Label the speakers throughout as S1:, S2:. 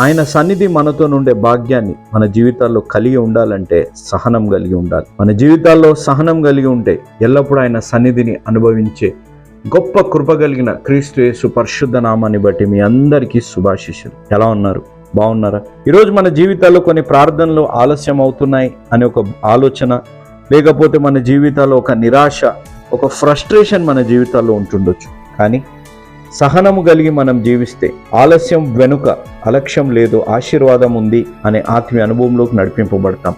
S1: ఆయన సన్నిధి మనతో నుండే భాగ్యాన్ని మన జీవితాల్లో కలిగి ఉండాలంటే సహనం కలిగి ఉండాలి. మన జీవితాల్లో సహనం కలిగి ఉంటే ఎల్లప్పుడూ ఆయన సన్నిధిని అనుభవించే గొప్ప కృప కలిగిన క్రీస్తు యేసు పరిశుద్ధ నామాన్ని బట్టి మీ అందరికీ శుభాశిషులు ఎలా ఉన్నారు? బాగున్నారా? ఈరోజు మన జీవితాల్లో కొన్ని ప్రార్థనలు ఆలస్యం అవుతున్నాయి అనే ఒక ఆలోచన లేకపోతే మన జీవితాల్లో ఒక నిరాశ ఒక ఫ్రస్ట్రేషన్ మన జీవితాల్లో ఉంటుండొచ్చు. కానీ సహనము కలిగి మనం జీవిస్తే ఆలస్యం వెనుక అలక్ష్యం లేదు ఆశీర్వాదం ఉంది అనే ఆత్మీయ అనుభవంలోకి నడిపింపబడతాం.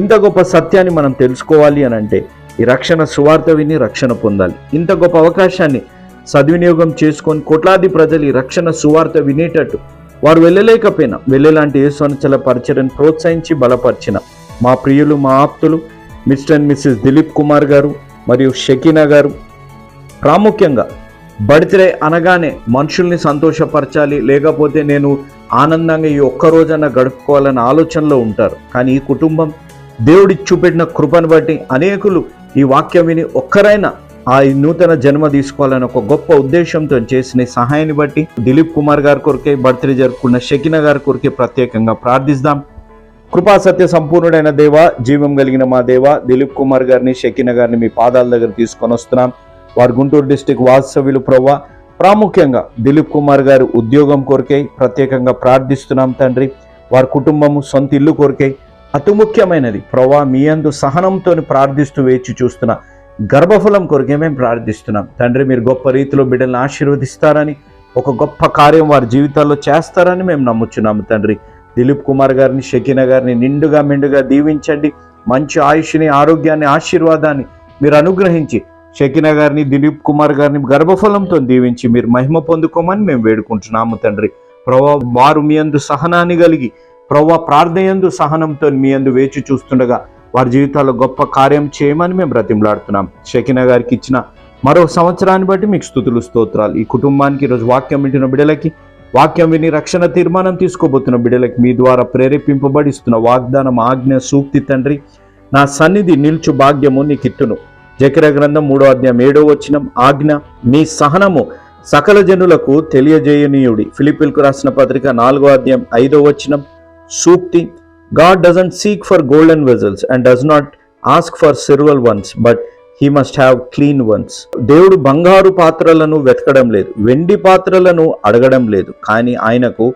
S1: ఇంత గొప్ప సత్యాన్ని మనం తెలుసుకోవాలి అని అంటే ఈ రక్షణ సువార్త విని రక్షణ పొందాలి. ఇంత గొప్ప అవకాశాన్ని సద్వినియోగం చేసుకొని కోట్లాది ప్రజలు ఈ రక్షణ సువార్త వినేటట్టు వారు వెళ్ళలేకపోయినా వెళ్ళేలాంటి యేసువనచల పరిచయను ప్రోత్సహించి బలపరిచిన మా ప్రియులు మా ఆప్తులు Mr and Mrs Dilip Kumar garu మరియు షకీనా గారు. ప్రాముఖ్యంగా బర్త్డే అనగానే మనుషుల్ని సంతోషపరచాలి లేకపోతే నేను ఆనందంగా ఈ ఒక్క గడుపుకోవాలనే ఆలోచనలో ఉంటారు. కానీ ఈ కుటుంబం దేవుడి చూపెట్టిన కృపను బట్టి అనేకులు ఈ వాక్యం విని ఒక్కరైనా ఆ ఈ నూతన జన్మ తీసుకోవాలని ఒక గొప్ప ఉద్దేశంతో చేసిన సహాయాన్ని బట్టి దిలీప్ కుమార్ గారి కొరకే బర్త్డే జరుపుకున్న షకిన గారి కొరికే ప్రత్యేకంగా ప్రార్థిస్తాం. కృపా సత్య సంపూర్ణుడైన దేవ జీవం కలిగిన మా దేవ దిలీప్ కుమార్ గారిని షకిన గారిని మీ పాదాల దగ్గర తీసుకొని వస్తున్నాం. వారు గుంటూరు డిస్టిక్ వాస్తవ్యులు ప్రవ్వ. ప్రాముఖ్యంగా దిలీప్ కుమార్ గారి ఉద్యోగం కొరకై ప్రత్యేకంగా ప్రార్థిస్తున్నాం తండ్రి. వారి కుటుంబము సొంత ఇల్లు కొరకై అతి ముఖ్యమైనది ప్రవ్వా మీ అందు సహనంతో ప్రార్థిస్తూ వేచి చూస్తున్న గర్భఫలం కొరకే మేము ప్రార్థిస్తున్నాం. తండ్రి మీరు గొప్ప రీతిలో బిడ్డలను ఆశీర్వదిస్తారని ఒక గొప్ప కార్యం వారి జీవితాల్లో చేస్తారని మేము నమ్ముచున్నాము తండ్రి. దిలీప్ కుమార్ గారిని షకీన గారిని నిండుగా మెండుగా దీవించండి. మంచి ఆయుష్ని ఆరోగ్యాన్ని ఆశీర్వాదాన్ని మీరు అనుగ్రహించి షకినా గారిని దిలీప్ కుమార్ గారిని గర్భఫలంతో దీవించి మీరు మహిమ పొందుకోమని మేము వేడుకుంటున్నాము తండ్రి. ప్రభా వారు మీ అందు సహనాన్ని కలిగి ప్రభా ప్రార్థయందు సహనంతో మీ అందు వేచి చూస్తుండగా వారి జీవితాల్లో గొప్ప కార్యం చేయమని మేము బ్రతిమలాడుతున్నాం. షకినా గారికి ఇచ్చిన మరో సంవత్సరాన్ని బట్టి మీకు స్థుతులు స్తోత్రాలు. ఈ కుటుంబానికి ఈరోజు వాక్యం వింటున్న బిడ్డలకి వాక్యం విని రక్షణ తీర్మానం తీసుకోబోతున్న బిడ్డలకి మీ ద్వారా ప్రేరేపింపబడిస్తున్న వాగ్దానం ఆజ్ఞ సూక్తి తండ్రి. నా సన్నిధి నిల్చు భాగ్యము నీకు ఇత్తును జకిర గ్రంథం మూడో అధ్యాయం ఏడో వచ్చినం ఆజ్ఞ మీ సహనము సకల జనులకు తెలియజేయనీయుడి. ఫిలిపిల్కు రాసిన పత్రిక నాలుగో అధ్యాయం ఐదో వచ్చినం సూక్తి God doesn't seek for golden vessels and does not ask for silver ones but he must have clean ones. దేవుడు బంగారు పాత్రలను వెతకడం లేదు వెండి పాత్రలను అడగడం లేదు కానీ ఆయనకు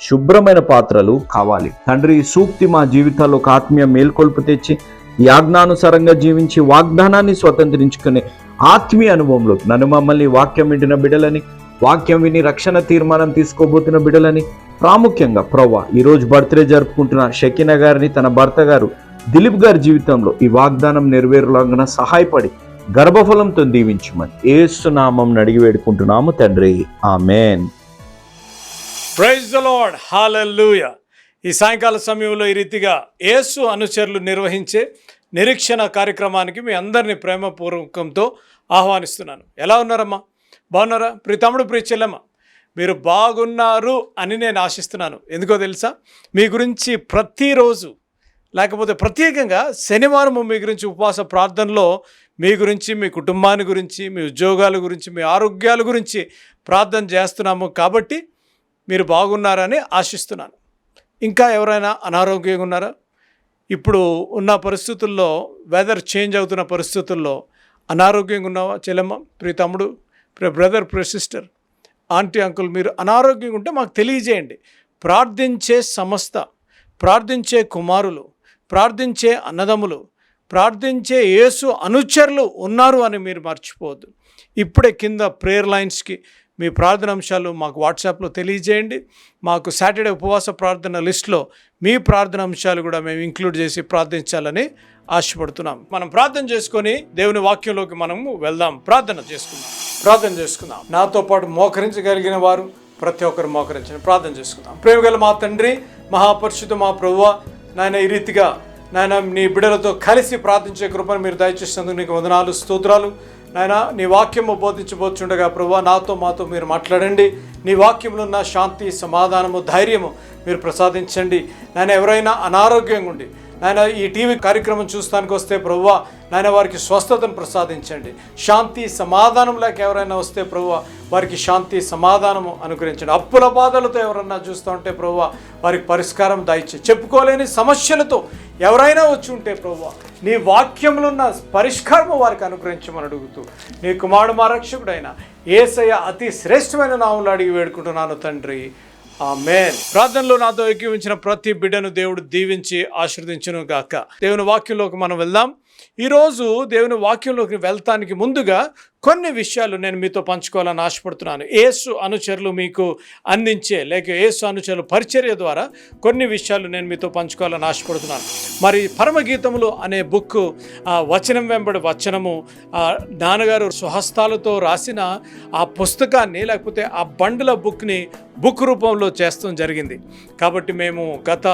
S1: శుభ్రమైన పాత్రలు కావాలి. తండ్రి సూక్తి మా జీవితాల్లో ఒక ఆత్మీయ మేల్కొల్పు తెచ్చి ఈ ఆజ్ఞానుసారంగా జీవించి వాగ్దానాన్ని స్వతంత్రించుకునే ఆత్మీయ అనుభవంలోకి నన్ను మమ్మల్ని వాక్యం వింటున్న బిడలని వాక్యం విని రక్షణ తీర్మానం తీసుకోబోతున్న బిడలని ప్రాముఖ్యంగా ప్రవ్వా ఈరోజు బర్త్డే జరుపుకుంటున్న షకీనా గారిని తన భర్త గారు దిలీప్ గారి జీవితంలో ఈ వాగ్దానం నెరవేరులాగా సహాయపడి గర్భఫలంతో దీవించమని ఏసునామం అడిగి వేడుకుంటున్నాము తండ్రి. Amen.
S2: Praise the Lord hallelujah ఈ సాయంకాల సమయంలో ఈ రీతిగా యేసు అనుచరులు నిర్వహించే నిరీక్షణ కార్యక్రమానికి మీ అందరినీ ప్రేమపూర్వకంతో ఆహ్వానిస్తున్నాను. ఎలా ఉన్నారమ్మా? బాగున్నారా? ప్రీతముడు తమ్ముడు మీరు బాగున్నారు అని నేను ఆశిస్తున్నాను. ఎందుకో తెలుసా? మీ గురించి ప్రతిరోజు లేకపోతే ప్రత్యేకంగా శనివారం మీ గురించి ఉపవాస ప్రార్థనలో మీ గురించి మీ కుటుంబాన్ని గురించి మీ ఉద్యోగాల గురించి మీ ఆరోగ్యాల గురించి ప్రార్థన చేస్తున్నాము కాబట్టి మీరు బాగున్నారని ఆశిస్తున్నాను. ఇంకా ఎవరైనా అనారోగ్యంగా ఉన్నారా? ఇప్పుడు ఉన్న పరిస్థితుల్లో వెదర్ చేంజ్ అవుతున్న పరిస్థితుల్లో అనారోగ్యంగా ఉన్నావా? చెల్లెమ్మ ప్రియ తమ్ముడు ప్రియ బ్రదర్ ప్రియ సిస్టర్ ఆంటీ అంకుల్ మీరు అనారోగ్యంగా ఉంటే మాకు తెలియజేయండి. ప్రార్థించే సంస్థ ప్రార్థించే కుమారులు ప్రార్థించే అన్నదమ్ములు ప్రార్థించే యేసు అనుచరులు ఉన్నారు అని మీరు మర్చిపోవద్దు. ఇప్పుడే కింద ప్రేయర్ లైన్స్కి మీ ప్రార్థన అంశాలు మాకు వాట్సాప్లో తెలియజేయండి. మాకు సాటర్డే ఉపవాస ప్రార్థన లిస్ట్లో మీ ప్రార్థన అంశాలు కూడా మేము ఇంక్లూడ్ చేసి ప్రార్థించాలని ఆశపడుతున్నాం. మనం ప్రార్థన చేసుకొని దేవుని వాక్యంలోకి మనము వెళ్దాం. ప్రార్థన చేసుకుందాం. ప్రార్థన చేసుకుందాం. నాతో పాటు మోకరించగలిగిన వారు ప్రతి ఒక్కరు మోకరించండి. ప్రార్థన చేసుకుందాం. ప్రేమగల మా తండ్రి మహాపరిశుద్ధ మా ప్రభువ నాయన ఈ రీతిగా నాయన నీ బిడలతో కలిసి ప్రార్థించే కృపను మీరు దయచేసినందుకు నీకు వందనాలు స్తోత్రాలు. నాయన నీ వాక్యము బోధించబోచుండగా ప్రభు నాతో మాతో మీరు మాట్లాడండి. నీ వాక్యంలో ఉన్న శాంతి సమాధానము ధైర్యము మీరు ప్రసాదించండి. నేను ఎవరైనా అనారోగ్యంగా ఉండి నాయన ఈ టీవీ కార్యక్రమం చూస్తానికి వస్తే ప్రభువ నాయన వారికి స్వస్థతను ప్రసాదించండి. శాంతి సమాధానం లేక ఎవరైనా వస్తే ప్రభువ వారికి శాంతి సమాధానము అనుగ్రహించండి. అప్పుల బాధలతో ఎవరన్నా చూస్తూ ఉంటే ప్రభువ వారికి పరిష్కారం దయచే చెప్పుకోలేని సమస్యలతో ఎవరైనా వచ్చి ఉంటే ప్రభువ నీ వాక్యములున్న పరిష్కారము వారికి అనుగ్రహించమని అడుగుతూ నీ కుమారుడు మా రక్షకుడైన ఏసయ్య అతి శ్రేష్టమైన నామంలో అడిగి వేడుకుంటున్నాను తండ్రి. ఆమేన్ ప్రార్థనలో నాతో ఏకీవించిన ప్రతి బిడ్డను దేవుడు దీవించి ఆశీర్వదించును గాక దేవుని వాక్యంలోకి మనం వెళ్దాం. ఈరోజు దేవుని వాక్యంలోకి వెళ్తానికి ముందుగా కొన్ని విషయాలు నేను మీతో పంచుకోవాలని ఆశపడుతున్నాను. ఏసు అనుచరులు మీకు అందించే లేక ఏసు అనుచరులు పరిచర్య ద్వారా కొన్ని విషయాలు నేను మీతో పంచుకోవాలని ఆశపడుతున్నాను. మరి పరమగీతములు అనే బుక్ ఆ వచనం వెంబడి వచనము నాన్నగారు స్వహస్తాలతో రాసిన ఆ పుస్తకాన్ని లేకపోతే ఆ బండ్ల బుక్ని బుక్ రూపంలో చేస్తాం జరిగింది. కాబట్టి మేము గత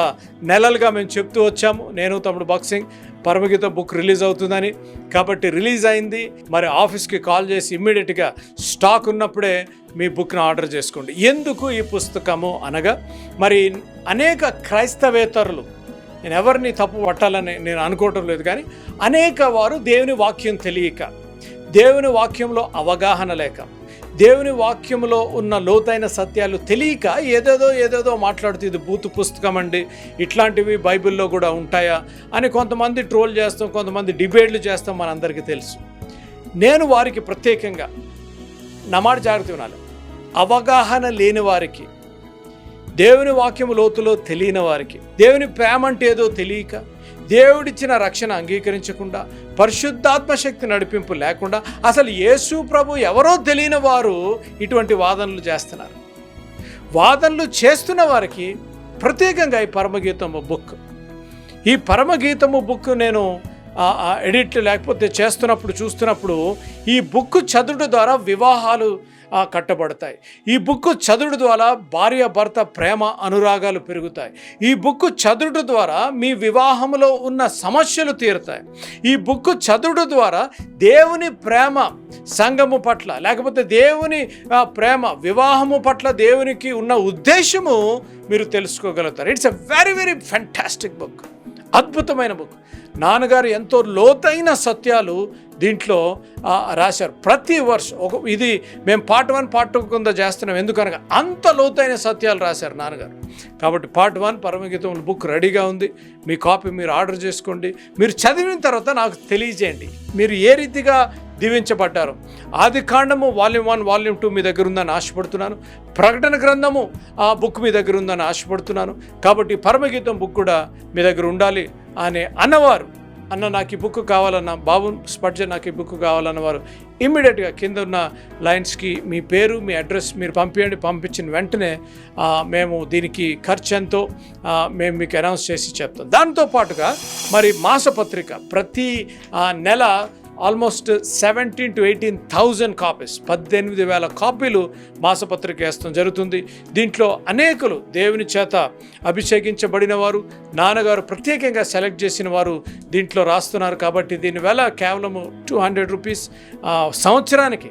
S2: నెలలుగా మేము చెప్తూ వచ్చాము. నేను తమ్ముడు బాక్సింగ్ పరమగీత బుక్ రిలీజ్ అవుతుందని. కాబట్టి రిలీజ్ అయింది. మరి ఆఫీస్కి కాల్ చేసి ఇమ్మీడియట్గా స్టాక్ ఉన్నప్పుడే మీ బుక్ను ఆర్డర్ చేసుకోండి. ఎందుకు ఈ పుస్తకము అనగా మరి అనేక క్రైస్తవేతరులు నేను ఎవరిని తప్పు పట్టాలని నేను అనుకోవటం లేదు కానీ అనేక వారు దేవుని వాక్యం తెలియక దేవుని వాక్యంలో అవగాహన లేక దేవుని వాక్యంలో ఉన్న లోతైన సత్యాలు తెలియక ఏదేదో ఏదేదో మాట్లాడుతూ ఇది బూతు పుస్తకం అండి. ఇట్లాంటివి బైబిల్లో కూడా ఉంటాయా అని కొంతమంది ట్రోల్ చేస్తాం కొంతమంది డిబేట్లు చేస్తాం మనందరికీ తెలుసు. నేను వారికి ప్రత్యేకంగా నమాట జాగ్రత్త వినాలి. అవగాహన లేని వారికి దేవుని వాక్యము లోతులో తెలియని వారికి దేవుని ప్రేమ అంటే ఏదో తెలియక దేవుడిచ్చిన రక్షణ అంగీకరించకుండా పరిశుద్ధాత్మ శక్తి నడిపింపు లేకుండా అసలు యేసు ప్రభు ఎవరో తెలియని వారు ఇటువంటి వాదనలు చేస్తున్నారు. వాదనలు చేస్తున్న వారికి ప్రత్యేకంగా ఈ పరమగీతము బుక్. ఈ పరమగీతము బుక్ నేను ఆ, ఎడిట్ లేకపోతే చేస్తున్నప్పుడు చూస్తున్నప్పుడు ఈ బుక్ చదువుడు ద్వారా వివాహాలు కట్టబడతాయి. ఈ బుక్ చదువుడు ద్వారా భార్య భర్త ప్రేమ అనురాగాలు పెరుగుతాయి. ఈ బుక్ చదువుడు ద్వారా మీ వివాహంలో ఉన్న సమస్యలు తీరుతాయి. ఈ బుక్ చదువుడు ద్వారా దేవుని ప్రేమ సంఘము పట్ల లేకపోతే దేవుని ప్రేమ వివాహము పట్ల దేవునికి ఉన్న ఉద్దేశము మీరు తెలుసుకోగలుగుతారు. It's a very very fantastic book అద్భుతమైన బుక్ నాన్నగారు ఎంతో లోతైన సత్యాలు దీంట్లో రాశారు. ప్రతి వర్షం ఒక ఇది మేము పార్ట్ వన్ పార్ట్ టూ కింద చేస్తున్నాం. ఎందుకనగా అంత లోతైన సత్యాలు రాశారు నాన్నగారు. కాబట్టి పార్ట్ వన్ పరమగీతం బుక్ రెడీగా ఉంది. మీ కాపీ మీరు ఆర్డర్ చేసుకోండి. మీరు చదివిన తర్వాత నాకు తెలియజేయండి. మీరు ఏ రీతిగా దీవించబడ్డారు. ఆది కాండము వాల్యూమ్ వన్ వాల్యూమ్ టూ మీ దగ్గర ఉందని ఆశపడుతున్నాను. ప్రకటన గ్రంథము ఆ బుక్ మీ దగ్గర ఉందని ఆశపడుతున్నాను. కాబట్టి పరమగీతం బుక్ కూడా మీ దగ్గర ఉండాలి. అనే అన్నవారు అన్న నాకు ఈ బుక్ కావాలన్న బాబు స్పడ్జ నాకు ఈ బుక్ కావాలన్న వారు ఇమ్మీడియట్గా కింద ఉన్న లైన్స్కి మీ పేరు మీ అడ్రస్ మీరు పంపించండి పంపించిన వెంటనే మేము దీనికి ఖర్చు ఎంతో మేము మీకు అనౌన్స్ చేసి చెప్తాం. దాంతో పాటుగా మరి మాసపత్రిక ప్రతి ఆ, నెల almost seventeen to eighteen thousand copies పద్దెనిమిది వేల కాపీలు మాసపత్రిక వేస్తాం జరుగుతుంది. దీంట్లో అనేకులు దేవుని చేత అభిషేకించబడిన వారు నాన్నగారు ప్రత్యేకంగా సెలెక్ట్ చేసిన వారు దీంట్లో రాస్తున్నారు. కాబట్టి దీని వేల కేవలము టూ హండ్రెడ్ రూపీస్. సంవత్సరానికి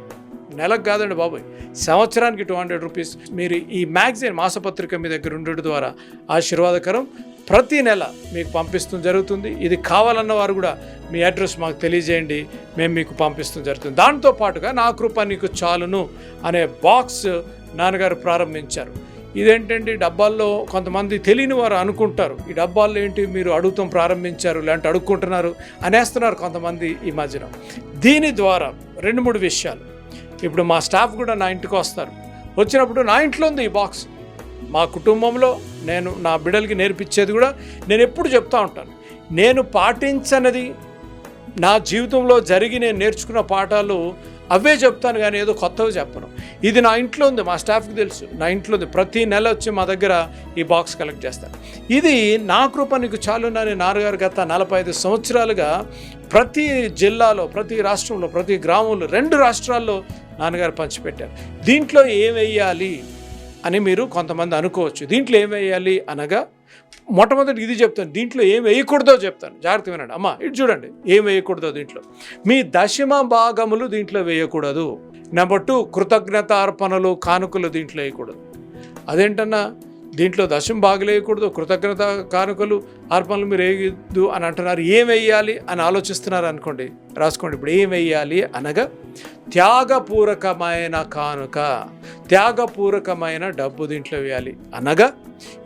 S2: నెలకు కాదండి బాబోయ్ సంవత్సరానికి టూ హండ్రెడ్ రూపీస్. మీరు ఈ మ్యాగజైన్ మాసపత్రిక మీ దగ్గర ఉండడం ద్వారా ఆశీర్వాదకరం. ప్రతి నెల మీకు పంపిస్తూ జరుగుతుంది. ఇది కావాలన్న వారు కూడా మీ అడ్రస్ మాకు తెలియజేయండి. మేము మీకు పంపిస్తూ జరుగుతుంది. దాంతో పాటుగా నా కృప నీకు చాలును అనే బాక్స్ నాన్నగారు ప్రారంభించారు. ఇదేంటండి? డబ్బాల్లో కొంతమంది తెలియని వారు అనుకుంటారు. ఈ డబ్బాల్లో ఏంటి? మీరు అడుగుతాం ప్రారంభించారు లేదంటే అడుక్కుంటున్నారు అనేస్తున్నారు కొంతమంది ఈ మధ్యన. దీని ద్వారా రెండు మూడు విషయాలు. ఇప్పుడు మా స్టాఫ్ కూడా నా ఇంటికి వస్తారు. వచ్చినప్పుడు నా ఇంట్లో ఉంది ఈ బాక్స్. మా కుటుంబంలో నేను నా బిడ్డలకి నేర్పించేది కూడా నేను ఎప్పుడు చెప్తా ఉంటాను. నేను పాటించనది నా జీవితంలో జరిగి నేను నేర్చుకున్న పాఠాలు అవే చెప్తాను కానీ ఏదో కొత్తవి చెప్పను. ఇది నా ఇంట్లో ఉంది మా స్టాఫ్కి తెలుసు. నా ఇంట్లో ఉంది. ప్రతి నెల వచ్చి మా దగ్గర ఈ బాక్స్ కలెక్ట్ చేస్తాను ఇది నా కృప నీకు చాలు అని నాన్నగారు గత నలభై ఐదు సంవత్సరాలుగా ప్రతి జిల్లాలో ప్రతి రాష్ట్రంలో ప్రతి గ్రామంలో రెండు రాష్ట్రాల్లో నాన్నగారు పంచిపెట్టారు. దీంట్లో ఏం వేయాలి అని మీరు కొంతమంది అనుకోవచ్చు. దీంట్లో ఏం వేయాలి అనగా మొట్టమొదటి ఇది చెప్తాను. దీంట్లో ఏం వేయకూడదో చెప్తాను. జాగ్రత్త వినండి. అమ్మ ఇటు చూడండి. ఏం వేయకూడదో దీంట్లో. మీ దశమ భాగములు దీంట్లో వేయకూడదు. నెంబర్ టూ కృతజ్ఞత అర్పణలు కానుకలు దీంట్లో వేయకూడదు. అదేంటన్నా? దీంట్లో దశం బాగలేయకూడదు కృతజ్ఞత కానుకలు అర్పణలు మీరు వేయద్దు అని అంటున్నారు. ఏం వేయాలి అని ఆలోచిస్తున్నారు అనుకోండి రాసుకోండి. ఇప్పుడు ఏం వేయాలి అనగా త్యాగపూరకమైన కానుక త్యాగపూరకమైన డబ్బు దీంట్లో వేయాలి. అనగా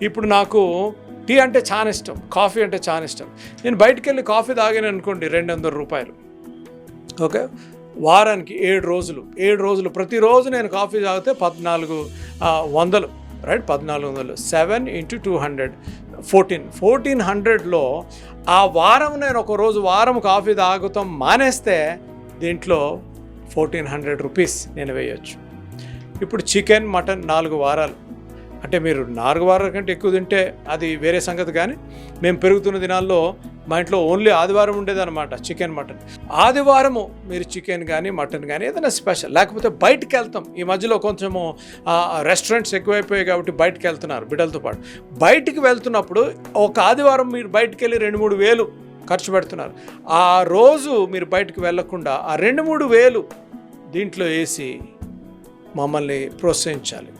S2: ఇప్పుడు నాకు టీ అంటే చాలా ఇష్టం కాఫీ అంటే చాలా ఇష్టం. నేను బయటికి వెళ్ళి కాఫీ తాగాను అనుకోండి రెండు వందల రూపాయలు. ఓకే? వారానికి ఏడు రోజులు ఏడు రోజులు. ప్రతిరోజు నేను కాఫీ తాగితే పద్నాలుగు వందలు. రైట్? పద్నాలుగు వందలు. Seven into two hundred. Fourteen. Fourteen హండ్రెడ్లో ఆ వారం నేను ఒకరోజు వారం కాఫీ తాగుతాం మానేస్తే దీంట్లో ఫోర్టీన్ హండ్రెడ్ రూపీస్ నేను వేయొచ్చు. ఇప్పుడు చికెన్ మటన్ నాలుగు వారాలు. అంటే మీరు నాలుగు వారాల కంటే ఎక్కువ తింటే అది వేరే సంగతి కానీ మేము పెరుగుతున్న దినాల్లో మా ఇంట్లో ఓన్లీ ఆదివారం ఉండేదన్నమాట చికెన్ మటన్. ఆదివారము మీరు చికెన్ కానీ మటన్ కానీ ఏదైనా స్పెషల్. లేకపోతే బయటకు వెళ్తాం. ఈ మధ్యలో కొంచెము రెస్టారెంట్స్ ఎక్కువైపోయాయి కాబట్టి బయటకు వెళ్తున్నారు బిడ్డలతో పాటు. బయటికి వెళ్తున్నప్పుడు ఒక ఆదివారం మీరు బయటకు వెళ్ళి రెండు మూడు వేలు ఖర్చు పెడుతున్నారు. ఆ రోజు మీరు బయటికి వెళ్ళకుండా ఆ రెండు మూడు వేలు దీంట్లో వేసి మమ్మల్ని ప్రోత్సహించాలి.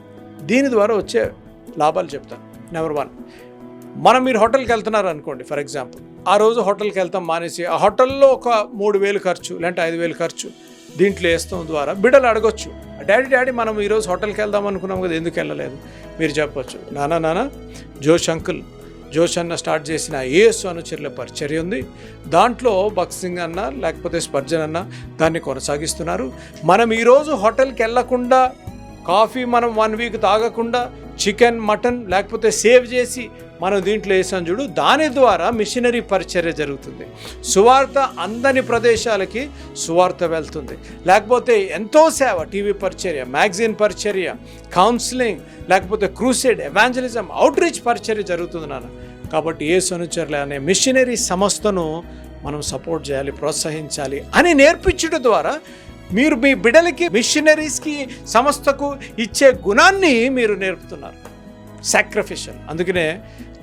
S2: దీని ద్వారా వచ్చే లాభాలు చెప్తాను. నెంబర్ వన్ మనం మీరు హోటల్కి వెళ్తున్నారు అనుకోండి ఫర్ ఎగ్జాంపుల్ ఆ రోజు హోటల్కి వెళ్తాం మానేసి ఆ హోటల్లో ఒక మూడు వేలు ఖర్చు లేదంటే ఐదు వేలు ఖర్చు దీంట్లో వేస్తాం ద్వారా బిడ్డలు అడగొచ్చు. డాడీ డాడీ మనం ఈరోజు హోటల్కి వెళ్దాం అనుకున్నాం కదా ఎందుకు వెళ్ళలేదు? మీరు చెప్పొచ్చు. నానా నాన్న జోష్ అంకుల్ జోష్ అన్న స్టార్ట్ చేసిన ఏఎస్ అనుచరుల పరిచర్య ఉంది. దాంట్లో బక్సింగ్ అన్న లేకపోతే స్పర్జన్ అన్న దాన్ని కొనసాగిస్తున్నారు. మనం ఈరోజు హోటల్కి వెళ్ళకుండా కాఫీ మనం వన్ వీక్ తాగకుండా చికెన్ మటన్ లేకపోతే సేవ్ చేసి మనం దీంట్లో వేసాం చూడు దాని ద్వారా మిషనరీ పరిచర్య జరుగుతుంది. సువార్త అందని ప్రదేశాలకి సువార్త వెళ్తుంది. లేకపోతే ఎంతో సేవ టీవీ పరిచర్య మ్యాగజైన్ పరిచర్య కౌన్సిలింగ్ లేకపోతే క్రూసెడ్ ఎవాంజలిజం అవుట్రీచ్ పరిచర్య జరుగుతుంది నాన్న. కాబట్టి ఏ అనుచరులే అనే మిషనరీ సంస్థను మనం సపోర్ట్ చేయాలి ప్రోత్సహించాలి అని నేర్పించడం ద్వారా మీరు మీ బిడ్డలకి మిషనరీస్కి సంస్థకు ఇచ్చే గుణాన్ని మీరు నేర్పుతున్నారు. సాక్రిఫిషియల్ అందుకనే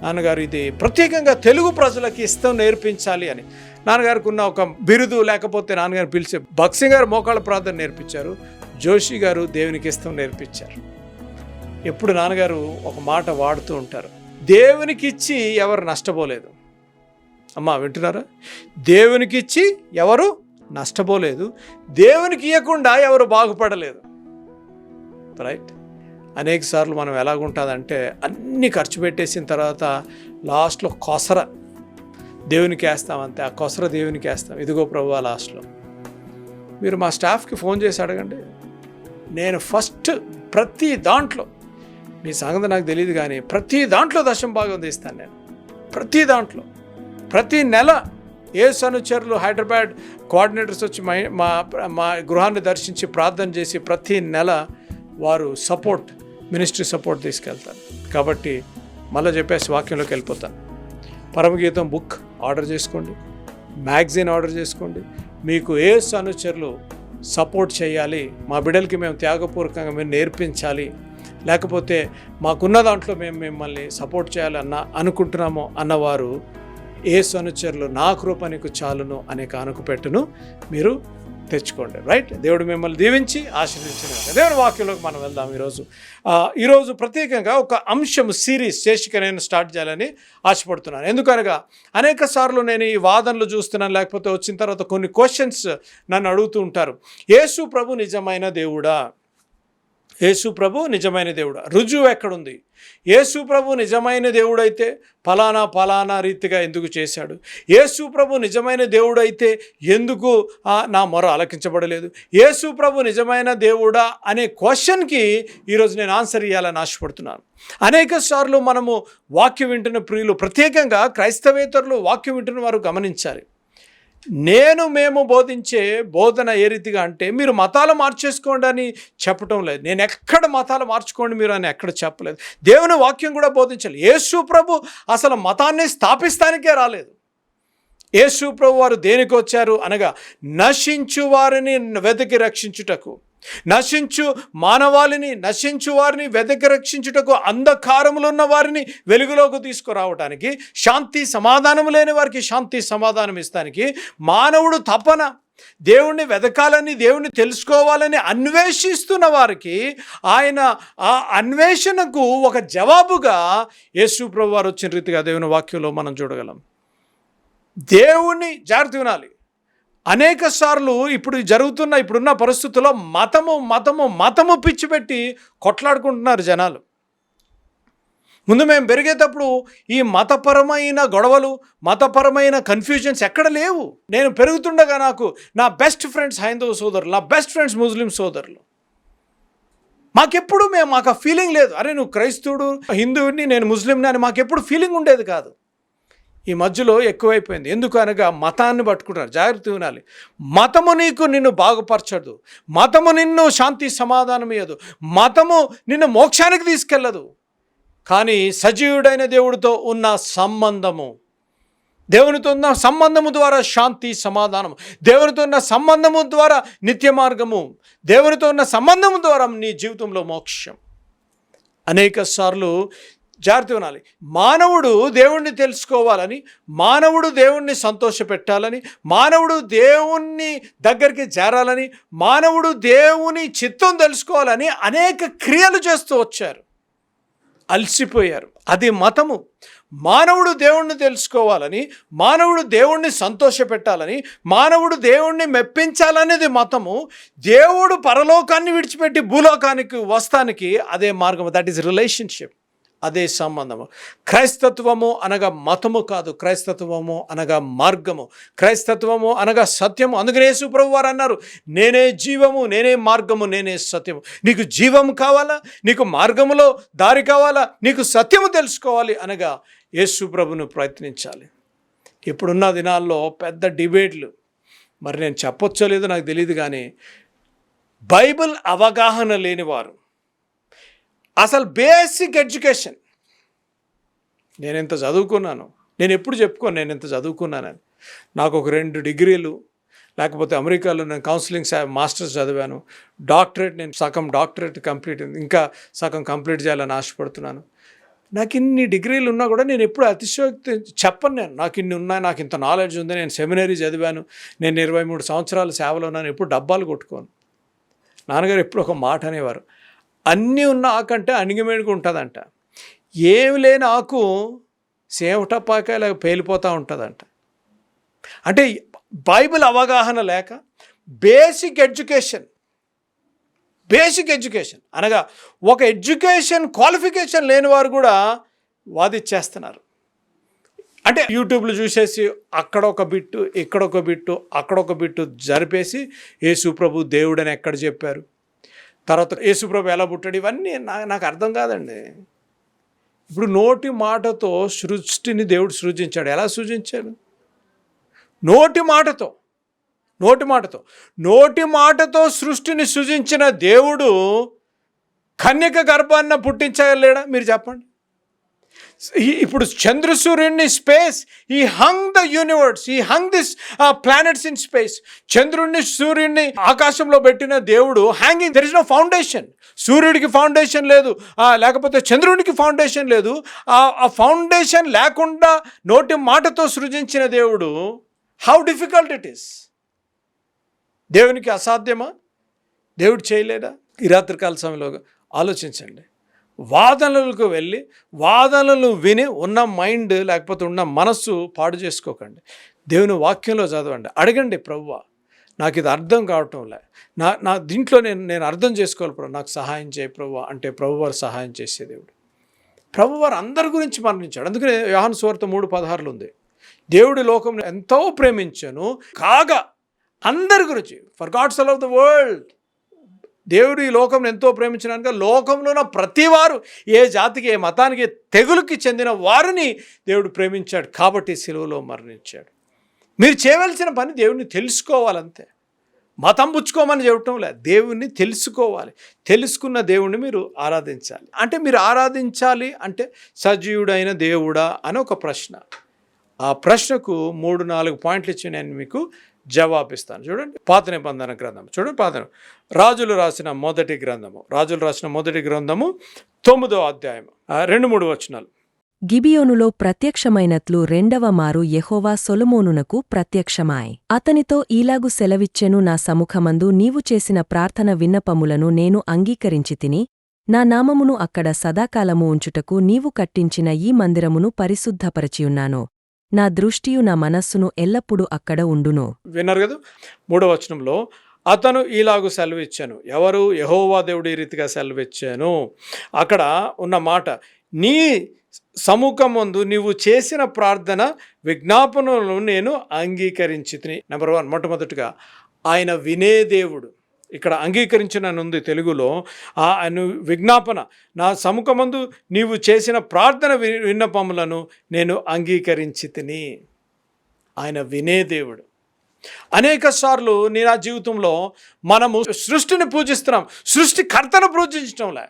S2: నాన్నగారు ఇది ప్రత్యేకంగా తెలుగు ప్రజలకి ఇష్టం నేర్పించాలి అని. నాన్నగారికి ఉన్న ఒక బిరుదు లేకపోతే నాన్నగారు పిలిచే భక్సింగ్ గారు మోకాళ్ళ ప్రార్థన నేర్పించారు. జోషి గారు దేవునికి ఇష్టం నేర్పించారు. ఎప్పుడు నాన్నగారు ఒక మాట వాడుతూ ఉంటారు. దేవునికి ఇచ్చి ఎవరు నష్టపోలేదు. అమ్మా వింటున్నారా? దేవునికి ఇచ్చి ఎవరు నష్టపోలేదు. దేవునికి ఇవ్వకుండా ఎవరు బాగుపడలేదు. రైట్ అనేక సార్లు మనం ఎలాగుంటుందంటే అన్నీ ఖర్చు పెట్టేసిన తర్వాత లాస్ట్లో కొసర దేవునికి వేస్తామంటే ఆ కొసర దేవునికి వేస్తాం. ఇదిగో ప్రభు లాస్ట్లో. మీరు మా స్టాఫ్కి ఫోన్ చేసి అడగండి. నేను ఫస్ట్ ప్రతి దాంట్లో మీ సంగతి నాకు తెలియదు కానీ ప్రతి దాంట్లో దశం భాగం తీస్తాను నేను. ప్రతి దాంట్లో. ప్రతి నెల ఏ సనుచరులు హైదరాబాద్ కోఆర్డినేటర్స్ వచ్చి మా మా గృహాన్ని దర్శించి ప్రార్థన చేసి ప్రతి నెల వారు సపోర్ట్ మినిస్ట్రీ సపోర్ట్ తీసుకెళ్తాను. కాబట్టి మళ్ళీ చెప్పేసి వాక్యంలోకి వెళ్ళిపోతాను పరమగీతం బుక్ ఆర్డర్ చేసుకోండి. మ్యాగజైన్ ఆర్డర్ చేసుకోండి. మీకు ఏ అనుచరులు సపోర్ట్ చేయాలి. మా బిడ్డలకి మేము త్యాగపూర్వకంగా మేము నేర్పించాలి. లేకపోతే మాకున్న దాంట్లో మేము మిమ్మల్ని సపోర్ట్ చేయాలన్న అనుకుంటున్నాము అన్నవారు ఏ సనుచరులు నా కృప నీకు చాలును అనే కానుక పెట్టును. మీరు తెచ్చుకోండి రైట్ దేవుడు మిమ్మల్ని దీవించి ఆశీర్వించిన దేవుని వాక్యంలోకి మనం వెళ్దాం ఈరోజు. ఈరోజు ప్రత్యేకంగా ఒక అంశం సిరీస్ శేషిక నేను స్టార్ట్ చేయాలని ఆశపడుతున్నాను. ఎందుకనగా అనేక సార్లు నేను ఈ వాదనలు చూస్తున్నాను లేకపోతే వచ్చిన తర్వాత కొన్ని క్వశ్చన్స్ నన్ను అడుగుతూ ఉంటారు. యేసు ప్రభు నిజమైన దేవుడా? యేసు ప్రభు నిజమైన దేవుడు. రుజువు ఎక్కడుంది? యేసు ప్రభు నిజమైన దేవుడైతే ఫలానా ఫలానా రీతిగా ఎందుకు చేశాడు? యేసు ప్రభు నిజమైన దేవుడైతే ఎందుకు నా మొర ఆలకించబడలేదు? యేసు ప్రభు నిజమైన దేవుడా అనే క్వశ్చన్కి ఈరోజు నేను ఆన్సర్ ఇవ్వాలని ఆశపడుతున్నాను. అనేక సార్లు మనము వాక్యం వింటున్న ప్రియులు ప్రత్యేకంగా క్రైస్తవేతరులు వాక్యం వింటున్న వారు గమనించాలి. నేను మేము బోధించే బోధన ఏ రీతిగా అంటే మీరు మతాలు మార్చేసుకోండి అని చెప్పటం లేదు. నేను ఎక్కడ మతాలు మార్చుకోండి మీరు అని ఎక్కడ చెప్పలేదు. దేవుని వాక్యం కూడా బోధించాలి యేసు ప్రభు అసలు మతాన్ని స్థాపిస్తానికే రాలేదు. యేసు ప్రభు వారు దేనికి వచ్చారు అనగా నశించు వారిని వెతికి రక్షించుటకు. నశించు మానవాళిని నశించు వారిని వెదకి రక్షించుటకు అంధకారములు ఉన్న వారిని వెలుగులోకి తీసుకురావటానికి శాంతి సమాధానం లేని వారికి శాంతి సమాధానం ఇస్తానికి మానవుడు తపన. దేవుణ్ణి వెతకాలని దేవుణ్ణి తెలుసుకోవాలని అన్వేషిస్తున్న వారికి ఆయన ఆ అన్వేషణకు ఒక జవాబుగా యేసు వారు వచ్చిన రీతిగా దేవుని వాక్యంలో మనం చూడగలం. దేవుణ్ణి జాగ్రత్త వినాలి. అనేక సార్లు ఇప్పుడు జరుగుతున్న ఇప్పుడున్న పరిస్థితుల్లో మతము మతము మతము పిచ్చిపెట్టి కొట్లాడుకుంటున్నారు జనాలు. ముందు మేము పెరిగేటప్పుడు ఈ మతపరమైన గొడవలు మతపరమైన కన్ఫ్యూజన్స్ ఎక్కడ లేవు. నేను పెరుగుతుండగా నాకు నా బెస్ట్ ఫ్రెండ్స్ హైందవ సోదరులు నా బెస్ట్ ఫ్రెండ్స్ ముస్లిం సోదరులు. మాకెప్పుడు మేము మాకు ఆ ఫీలింగ్ లేదు. అరే నువ్వు క్రైస్తవుడు హిందువుని నేను ముస్లింని అని మాకెప్పుడు ఫీలింగ్ ఉండేది కాదు. ఈ మధ్యలో ఎక్కువైపోయింది. ఎందుకు అనగా మతాన్ని పట్టుకుంటారు జాగ్రత్త వినాలి మతము నీకు నిన్ను బాగుపరచదు. మతము నిన్ను శాంతి సమాధానం ఇవ్వదు మతము నిన్ను మోక్షానికి తీసుకెళ్ళదు. కానీ సజీవుడైన దేవుడితో ఉన్న సంబంధము దేవునితో ఉన్న సంబంధము ద్వారా శాంతి సమాధానం దేవునితో ఉన్న సంబంధము ద్వారా నిత్య మార్గము దేవునితో ఉన్న సంబంధము ద్వారా నీ జీవితంలో మోక్షం. అనేక సార్లు జాగ్రత్త వినాలి మానవుడు దేవుణ్ణి తెలుసుకోవాలని మానవుడు దేవుణ్ణి సంతోషపెట్టాలని మానవుడు దేవుణ్ణి దగ్గరికి చేరాలని మానవుడు దేవుని చిత్తం తెలుసుకోవాలని అనేక క్రియలు చేస్తూ వచ్చారు. అలసిపోయారు. అది మతము. మానవుడు దేవుణ్ణి తెలుసుకోవాలని మానవుడు దేవుణ్ణి సంతోషపెట్టాలని మానవుడు దేవుణ్ణి మెప్పించాలనేది మతము. దేవుడు పరలోకాన్ని విడిచిపెట్టి భూలోకానికి వస్తానికి అదే మార్గం దట్ ఈస్ రిలేషన్షిప్ అదే సంబంధము. క్రైస్తత్వము అనగా మతము కాదు క్రైస్తత్వము అనగా మార్గము. క్రైస్తత్వము అనగా సత్యము. అందుకనే సుప్రభు వారు అన్నారు నేనే జీవము నేనే మార్గము నేనే సత్యము. నీకు జీవము కావాలా? నీకు మార్గములో దారి కావాలా? నీకు సత్యము తెలుసుకోవాలి. అనగా యేసు ప్రభును ప్రయత్నించాలి. ఇప్పుడున్న దినాల్లో పెద్ద డిబేట్లు. మరి నేను చెప్పొచ్చో లేదో నాకు తెలియదు కానీ బైబిల్ అవగాహన లేనివారు. అసలు బేసిక్ ఎడ్యుకేషన్ నేను ఇంత చదువుకున్నాను నేను ఎప్పుడు చెప్పుకోను నేను ఇంత చదువుకున్నానని. నాకు ఒక రెండు డిగ్రీలు లేకపోతే అమెరికాలో నేను కౌన్సిలింగ్ సా- మాస్టర్స్ చదివాను. డాక్టరేట్ నేను సగం డాక్టరేట్ కంప్లీట్ ఇంకా సగం కంప్లీట్ చేయాలని ఆశపడుతున్నాను. నాకు ఇన్ని డిగ్రీలు ఉన్నా కూడా నేను ఎప్పుడు అతిశయోక్తి చెప్పను నేను. నాకు ఇన్ని ఉన్నాయి నాకు ఇంత నాలెడ్జ్ ఉంది నేను సెమినరీ చదివాను. నేను ఇరవై మూడు సంవత్సరాలు సేవలో ఉన్నాను ఎప్పుడు డబ్బాలు కొట్టుకోను. నాన్నగారు ఎప్పుడు ఒక మాట అనేవారు. అన్నీ ఉన్న ఆకంటే అణిగిమేడుగా ఉంటుందంట. ఏమి లేని ఆకు సేవటపాకాయ పేలిపోతూ ఉంటుందంట. అంటే బైబిల్ అవగాహన లేక బేసిక్ ఎడ్యుకేషన్ బేసిక్ ఎడ్యుకేషన్ అనగా ఒక ఎడ్యుకేషన్ క్వాలిఫికేషన్ లేని వారు కూడా వాదిచ్చేస్తున్నారు. అంటే యూట్యూబ్లో చూసేసి అక్కడ ఒక బిట్టు ఇక్కడ ఒక బిట్టు అక్కడ ఒక బిట్టు జరిపేసి యేసుప్రభు దేవుడని ఎక్కడ చెప్పారు? తర్వాత యేసుప్రభు ఎలా పుట్టాడు? ఇవన్నీ నాకు అర్థం కాదండి. ఇప్పుడు నోటి మాటతో సృష్టిని దేవుడు సృజించాడు. ఎలా సృజించాడు? నోటి మాటతో. నోటి మాటతో. నోటి మాటతో సృష్టిని సృజించిన దేవుడు కన్యక గర్భాన్న పుట్టించగలేడా మీరు చెప్పండి. ఇప్పుడు చంద్రసూర్యుడిని space he hung the universe he hung this planets in space చంద్రుడిని సూర్యుడిని ఆకాశంలో పెట్టిన దేవుడు hanging there is no foundation సూర్యుడికి ఫౌండేషన్ లేదు లేకపోతే చంద్రుడికి ఫౌండేషన్ లేదు. ఆ ఆ ఫౌండేషన్ లేకుండా నోటి మాటతో సృజించిన దేవుడు హౌ డిఫికల్ట్ ఇట్ ఈస్ దేవునికి అసాధ్యమా? దేవుడు చేయలేదా ఈ రాత్రికాల సమయంలో ఆలోచించండి. వాదనలకు వెళ్ళి వాదనలు విని ఉన్న మైండ్ లేకపోతే ఉన్న మనస్సు పాడు చేసుకోకండి. దేవుని వాక్యంలో చదవండి. అడగండి ప్రవ్వ నాకు ఇది అర్థం కావటం లే. నా నా దీంట్లో నేను నేను అర్థం చేసుకోవాలి ప్రభు నాకు సహాయం చేయ ప్రభు అంటే ప్రభువారు సహాయం చేసే దేవుడు. ప్రభువారు అందరి గురించి మరణించాడు. అందుకనే యోహాను సువార్త మూడు పదహారులు ఉంది. దేవుడి లోకం ఎంతో ప్రేమించను కాగా అందరి గురించి. For God's all of the world దేవుడు ఈ లోకం ఎంతో ప్రేమించినాక లోకంలో ఉన్న ప్రతివారు ఏ జాతికి ఏ మతానికి తెగులుకి చెందిన వారిని దేవుడు ప్రేమించాడు కాబట్టి సిలువలో మరణించాడు. మీరు చేయవలసిన పని దేవుడిని తెలుసుకోవాలంతే. మతం పుచ్చుకోమని చెప్పటం లేదు. దేవుణ్ణి తెలుసుకోవాలి. తెలుసుకున్న దేవుణ్ణి మీరు ఆరాధించాలి. అంటే మీరు ఆరాధించాలి అంటే సజీవుడైన దేవుడా అని ఒక ప్రశ్న. ఆ ప్రశ్నకు మూడు నాలుగు పాయింట్లు ఇచ్చి నేను మీకు జవాబిస్తాను. చూడండి పాత నిబంధన గ్రంథం చూడండి పాత రాజులు రాసిన మొదటి గ్రంథము. రాజులు రాసిన మొదటి గ్రంథము తొమ్మిదో అధ్యాయం రెండు మూడు వచనాలు.
S3: గిబియోనులో ప్రత్యక్షమైనట్లు రెండవ మారు యెహోవా సొలొమోనునకు ప్రత్యక్షమాయ్. అతనితో ఈలాగు సెలవిచ్చెను నా సముఖమందు నీవు చేసిన ప్రార్థన విన్నపములను నేను అంగీకరించి తిని నా నామమును అక్కడ సదాకాలము ఉంచుటకు నీవు కట్టించిన ఈ మందిరమును పరిశుద్ధపరచియున్నాను. నా దృష్టియు నా మనస్సును ఎల్లప్పుడూ అక్కడ ఉండును.
S2: విన్నారు కదా? మూడవ వచనంలో అతను ఈలాగు సెలవిచ్చాను. ఎవరు? యహోవా దేవుడు ఈ రీతిగా సెలవిచ్చాను. అక్కడ ఉన్న మాట నీ సముఖం ముందు నీవు చేసిన ప్రార్థన విజ్ఞాపనలను నేను అంగీకరించి నెంబర్ వన్ మొట్టమొదటిగా ఆయన వినే దేవుడు. ఇక్కడ అంగీకరించిననుంది తెలుగులో ఆ అను విజ్ఞాపన నా సముఖమందు నీవు చేసిన ప్రార్థన వి విన్నపములను నేను అంగీకరించి తిని ఆయన వినే దేవుడు. అనేక సార్లు నీ నా జీవితంలో మనము సృష్టిని పూజిస్తున్నాం సృష్టికర్తను పూజించడంలే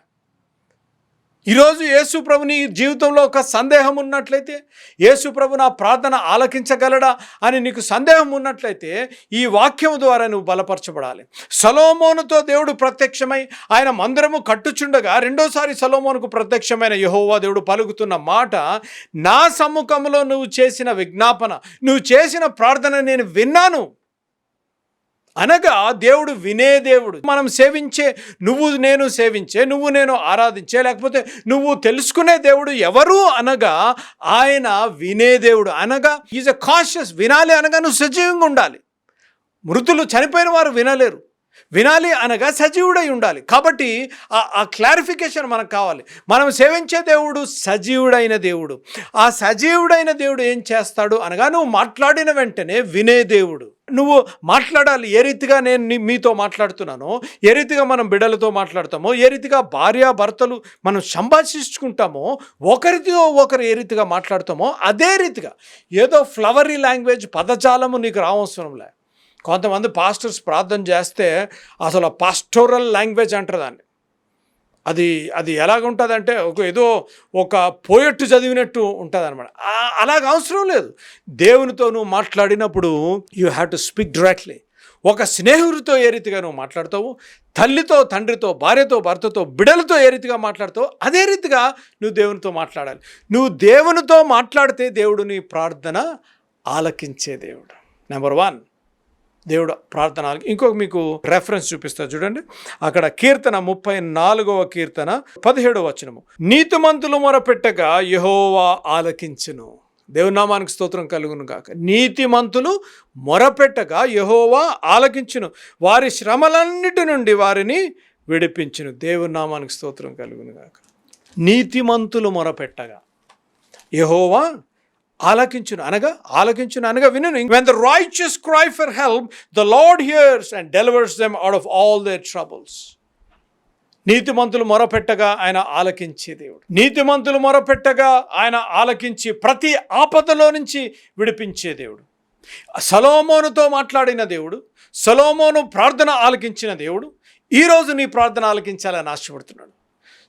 S2: ఈరోజు యేసు నీ జీవితంలో ఒక సందేహం ఉన్నట్లయితే యేసు ప్రభు నా ప్రార్థన ఆలకించగలడా అని నీకు సందేహం ఉన్నట్లయితే ఈ వాక్యం ద్వారా నువ్వు బలపరచబడాలి. సలోమోనుతో దేవుడు ప్రత్యక్షమై ఆయన మందిరము కట్టుచుండగా రెండోసారి సలోమోనుకు ప్రత్యక్షమైన యహోవా దేవుడు పలుకుతున్న మాట నా సమ్ముఖంలో నువ్వు చేసిన విజ్ఞాపన నువ్వు చేసిన ప్రార్థన నేను విన్నాను. అనగా దేవుడు వినే దేవుడు. మనం సేవించే నువ్వు నేను సేవించే నువ్వు నేను ఆరాధించే లేకపోతే నువ్వు తెలుసుకునే దేవుడు ఎవరు అనగా ఆయన వినే దేవుడు. అనగా ఈజ్ అ కాన్షియస్ వినాలి అనగా నువ్వు సజీవంగా ఉండాలి. మృతులు చనిపోయిన వారు వినలేరు. వినాలి అనగా సజీవుడై ఉండాలి. కాబట్టి ఆ ఆ క్లారిఫికేషన్ మనకు కావాలి. మనం సేవించే దేవుడు సజీవుడైన దేవుడు. ఆ సజీవుడైన దేవుడు ఏం చేస్తాడు అనగా నువ్వు మాట్లాడిన వెంటనే వినే దేవుడు. నువ్వు మాట్లాడాలి. ఏ రీతిగా నేను మీతో మాట్లాడుతున్నానో ఏ రీతిగా మనం బిడ్డలతో మాట్లాడతామో ఏ రీతిగా భార్య భర్తలు మనం సంభాషించుకుంటామో ఒకరితో ఒకరు ఏ రీతిగా మాట్లాడతామో అదే రీతిగా ఏదో ఫ్లవరీ లాంగ్వేజ్ పదజాలము నీకు రావసరం లే. కొంతమంది పాస్టర్స్ ప్రార్థన చేస్తే అసలు పాస్టోరల్ లాంగ్వేజ్ అంటారు దాన్ని. అది అది ఎలాగుంటుందంటే ఒక ఏదో ఒక పోయెట్టు చదివినట్టు ఉంటుంది అనమాట అలాగ అవసరం లేదు. దేవునితో నువ్వు మాట్లాడినప్పుడు you have to speak directly ఒక స్నేహితుడితో ఏ రీతిగా నువ్వు మాట్లాడతావు? తల్లితో తండ్రితో భార్యతో భర్తతో బిడలతో ఏ రీతిగా మాట్లాడతావు? అదే రీతిగా నువ్వు దేవునితో మాట్లాడాలి. నువ్వు దేవునితో మాట్లాడితే దేవుడు నీ ప్రార్థన ఆలకించే దేవుడు. నెంబర్ వన్ దేవుడు ప్రార్థనలకి. ఇంకొక మీకు రెఫరెన్స్ చూపిస్తా చూడండి. అక్కడ కీర్తన ముప్పై నాలుగవ కీర్తన పదిహేడవ వచనము. నీతిమంతులు మొరపెట్టగా యహోవా ఆలకించును. దేవునామానికి స్తోత్రం కలుగును గాక. నీతిమంతులు మొరపెట్టగా యహోవా ఆలకించును. వారి శ్రమలన్నిటి నుండి వారిని విడిపించును. దేవునామానికి స్తోత్రం కలుగును గాక. నీతిమంతులు మొరపెట్టగా. యహోవా ఆలకించును అనగా ఆలకించును అనగా వినును. When the righteous cry for help the Lord hears and delivers them out of all their troubles నీతిమంతులు మొరపెట్టగా ఆయన ఆలకించే దేవుడు. నీతిమంతులు మొరపెట్టగా ఆయన ఆలకించి ప్రతి ఆపదలో నుంచి విడిపించే దేవుడు. సలోమోనుతో మాట్లాడిన దేవుడు సలోమోను ప్రార్థన ఆలకించిన దేవుడు ఈరోజు నీ ప్రార్థన ఆలకించాలని ఆశపడుతున్నాడు.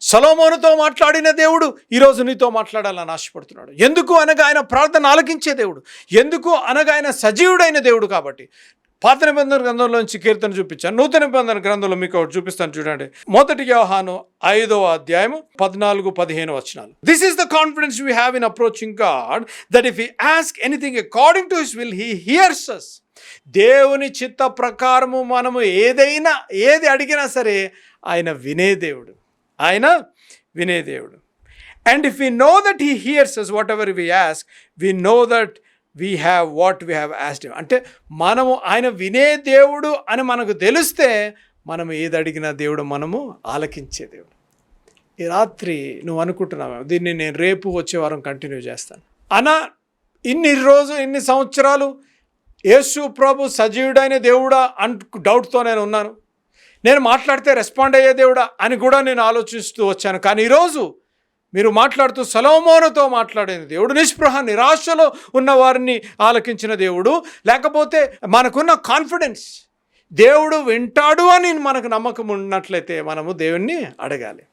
S2: సలోమోనుతో మాట్లాడిన దేవుడు ఈరోజు నీతో మాట్లాడాలని ఆశపడుతున్నాడు. ఎందుకు అనగా ఆయన ప్రార్థన ఆలకించే దేవుడు? ఎందుకు అనగా ఆయన సజీవుడైన దేవుడు కాబట్టి? పాత నిబంధన గ్రంథంలోంచి కీర్తన చూపించాను. నూతన నిబంధన గ్రంథంలో మీకు ఒకటి చూపిస్తాను చూడండి. మొదటి వ్యవహాను ఐదో అధ్యాయం పద్నాలుగు పదిహేను వచనాలు. This is the confidence we have in approaching God that if you ask anything according to his will he hears us దేవుని చిత్త ప్రకారము మనము ఏదైనా ఏది అడిగినా సరే ఆయన వినే దేవుడు. ఆయన వినేదేవుడు. And if we know that he hears us whatever we ask we know that we have what we have asked అంటే మనము ఆయన వినే దేవుడు అని మనకు తెలిస్తే మనం ఏది అడిగినా దేవుడు మనము ఆలకించే దేవుడు. ఈ రాత్రి నువ్వు అనుకుంటున్నావు? దీన్ని నేను రేపు వచ్చే వారం కంటిన్యూ చేస్తాను. అనా ఇన్ని రోజు ఇన్ని సంవత్సరాలు యేసు ప్రభు సజీవుడైన దేవుడా అంటూ డౌట్తో నేను ఉన్నాను. నేను మాట్లాడితే రెస్పాండ్ అయ్యే దేవుడా అని కూడా నేను ఆలోచిస్తూ వచ్చాను. కానీ ఈరోజు మీరు మాట్లాడుతూ సలోమోనుతో మాట్లాడిన దేవుడు నిస్పృహ నిరాశలో ఉన్న వారిని ఆలకించిన దేవుడు లేకపోతే మనకున్న కాన్ఫిడెన్స్ దేవుడు వింటాడు అని మనకు నమ్మకం ఉన్నట్లయితే మనము దేవుణ్ణి అడగాలి.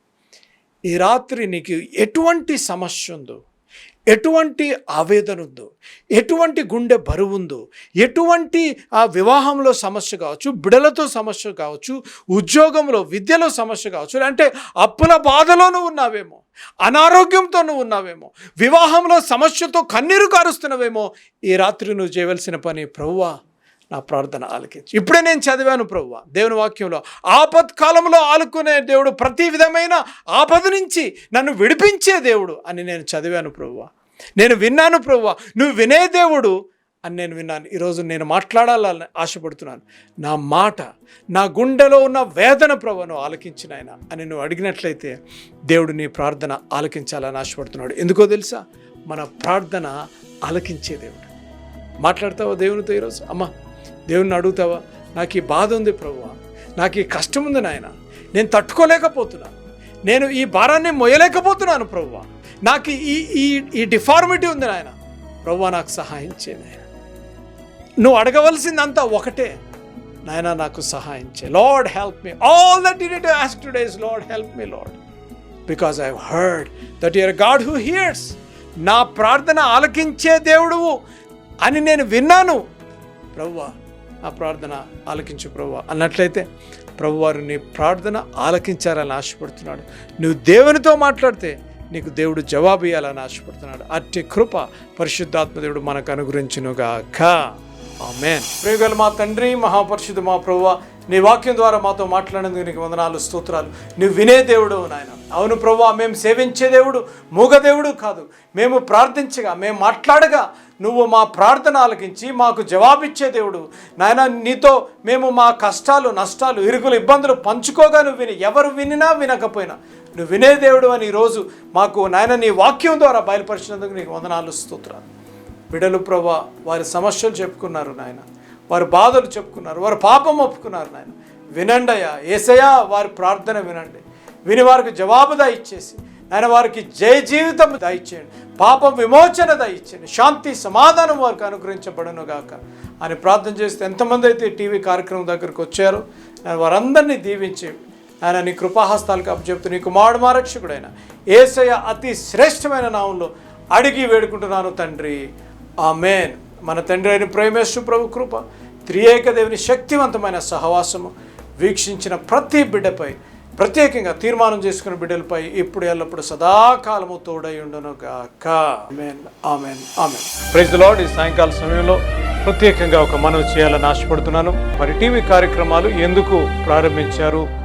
S2: ఈ రాత్రి నీకు ఎటువంటి సమస్య ఉందో ఎటువంటి ఆవేదన ఉందో ఎటువంటి గుండె బరువు ఉందో ఎటువంటి ఆ వివాహంలో సమస్య కావచ్చు బిడలతో సమస్య కావచ్చు ఉద్యోగంలో విద్యలో సమస్య కావచ్చు అంటే అప్పుల బాధలోనూ ఉన్నావేమో అనారోగ్యంతో నువ్వు ఉన్నావేమో వివాహంలో సమస్యతో కన్నీరు కారుస్తున్నావేమో ఈ రాత్రి నువ్వు చేయవలసిన పని ప్రభువా నా ప్రార్థన ఆలకించి. ఇప్పుడే నేను చదివాను ప్రభువ దేవుని వాక్యంలో ఆపత్కాలంలో ఆలుకునే దేవుడు ప్రతి విధమైన ఆపద నుంచి నన్ను విడిపించే దేవుడు అని నేను చదివాను ప్రభువ నేను విన్నాను ప్రభువ నువ్వు వినే దేవుడు అని నేను విన్నాను. ఈరోజు నేను మాట్లాడాలని ఆశపడుతున్నాను. నా మాట నా గుండెలో ఉన్న వేదన ప్రభును ఆలకించిన ఆయన అని నువ్వు అడిగినట్లయితే దేవుడు నీ ప్రార్థన ఆలకించాలని ఆశపడుతున్నాడు. ఎందుకో తెలుసా? మన ప్రార్థన ఆలకించే దేవుడు. మాట్లాడతావా దేవునితో ఈరోజు? అమ్మా దేవుణ్ణి అడుగుతావా? నాకు ఈ బాధ ఉంది ప్రభు నాకు ఈ కష్టం ఉంది నాయన. నేను తట్టుకోలేకపోతున్నాను. నేను ఈ భారాన్ని మొయ్యలేకపోతున్నాను ప్రభువా. నాకు ఈ ఈ ఈ డిఫార్మిటీ ఉంది నాయన. ప్రభు నాకు సహాయం చేయ నువ్వు అడగవలసిందంతా ఒకటే. నాయన నాకు సహాయం చే Lord help me all that you need ask to days Lord help me Lord because I heard that your God who hears నా ప్రార్థన ఆలకించే దేవుడువు అని నేను విన్నాను. ప్రభువా నా ప్రార్థన ఆలకించు ప్రభువ అన్నట్లయితే ప్రభువారు నీ ప్రార్థన ఆలకించాలని ఆశపడుతున్నాడు. నువ్వు దేవునితో మాట్లాడితే నీకు దేవుడు జవాబు ఇవ్వాలని ఆశపడుతున్నాడు. అట్టి కృప పరిశుద్ధాత్మ దేవుడు మనకు అనుగ్రహించునుగాక. ఆమెన్. ప్రేగల మా తండ్రి మహాపరిషుద్ధు మా ప్రభువ నీ వాక్యం ద్వారా మాతో మాట్లాడినందుకు నీకు వందనాలు స్తోత్రాలు. నువ్వు వినే దేవుడు నాయన. అవును ప్రభు మేము సేవించే దేవుడు మూగ దేవుడు కాదు. మేము ప్రార్థించగా మేము మాట్లాడగా నువ్వు మా ప్రార్థన ఆలకించి మాకు జవాబిచ్చే దేవుడు. నాయన నీతో మేము మా కష్టాలు నష్టాలు ఇరుకులు ఇబ్బందులు పంచుకోగా నువ్వు విని. ఎవరు వినినా వినకపోయినా. నువ్వు వినే దేవుడు అని ఈరోజు మాకు నాయన నీ వాక్యం ద్వారా బయలుపరిచినందుకు నీకు వందనాలు స్తోత్రాలు. బిడలు ప్రభా వారి సమస్యలు చెప్పుకున్నారు నాయన. వారి బాధలు చెప్పుకున్నారు వారి పాపం ఒప్పుకున్నారు నాయన. వినండి అయ్యా ఏసయ్యా వారి ప్రార్థన వినండి. విని వారికి జవాబు దయచేసి ఆయన వారికి జయ జీవితం దయచేయండి పాపం విమోచన దయచేయండి శాంతి సమాధానం వారికి అనుగ్రహించబడను గాక. అని ప్రార్థన చేస్తే ఎంతమంది అయితే టీవీ కార్యక్రమం దగ్గరికి వచ్చారో ఆయన వారందరినీ దీవించి ఆయన నీ కృపాహస్తాలకు అప్పచెప్తూ నీ కుమారుడు మా రక్షకుడైన అతి శ్రేష్టమైన నామంలో అడిగి వేడుకుంటున్నాను తండ్రి. ఆమెన్. మన తండ్రి అయిన ప్రేమేశ్వ ప్రభు కృప త్రియేక దేవుని శక్తివంతమైన సహవాసము వీక్షించిన ప్రతి బిడ్డపై ప్రత్యేకంగా తీర్మానం చేసుకున్న బిడ్డలపై ఇప్పుడు ఎల్లప్పుడు సదాకాలము తోడై ఉండును గాక. Amen. Amen. Amen. Praise the Lord ఈ సాయంకాల సమయంలో ప్రత్యేకంగా ఒక మనవి చేయాలని ఆశపడుతున్నాను. మరి టీవీ కార్యక్రమాలు ఎందుకు ప్రారంభించారు?